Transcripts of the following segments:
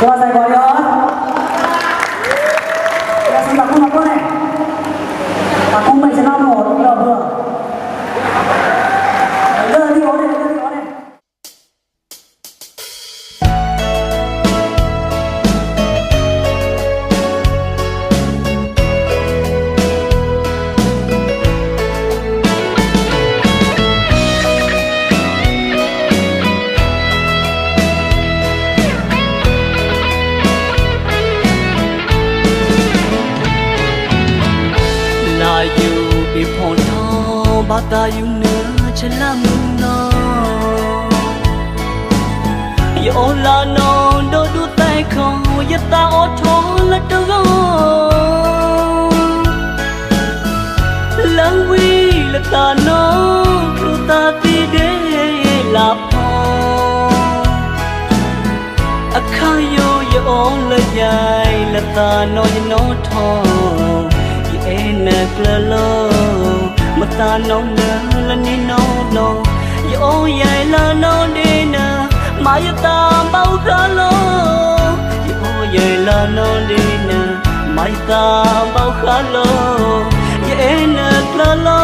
Qua tay qua อยู่ปีพอนทอบาตาอยู่เนื้อฉลามนอยอลานอนโดดูแต่คอยตาออทอละตรอลังวีละตานอครูตาตีเดลาพอအခါယောယောလရိုင်လတာနောယနောထောနေကလလမတာနောင်းနေလနေနောင်းနောယောရိုင်လာနောင်းနေနာမယတာမောက်ကလောယောရိုင်လာနောင်းနေနာမယတာမောက်ကလောယေနေကလလော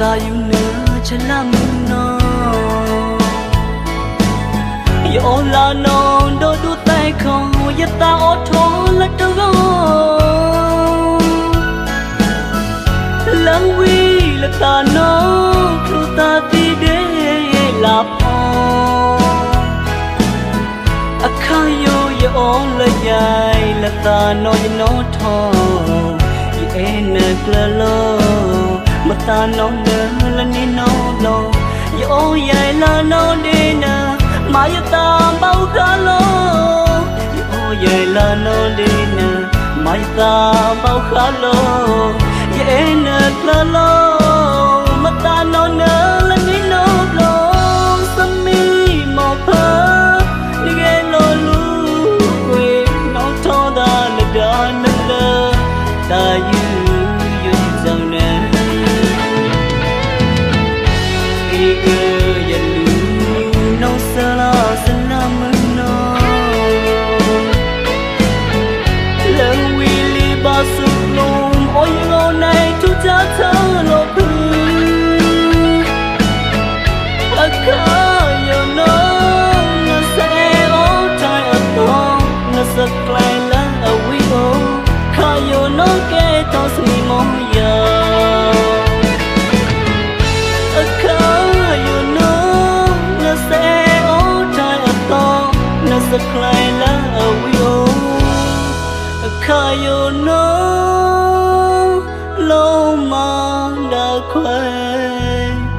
တာယူနေချလာမှုနော်ယောလာနော်တို့တို့တိုက်ခုံရတာအော်ထော်လက်တော့လန်ဝီလက်တာနော်ခူတာတီဒေလာဖောအခါယောယောလက်ရိုင်လက်တာနော်ရနော်ထော်ရဲ့နကလလော ta matanaw na laninaw daw Yo yay lanaw din na mayatang bawkalo Yo yay lanaw din na mayatang ta Yay naglalo matanaw na laninaw daw Sa mi mo pa ligay lo luwe Nong to da là da na la ta yêu you know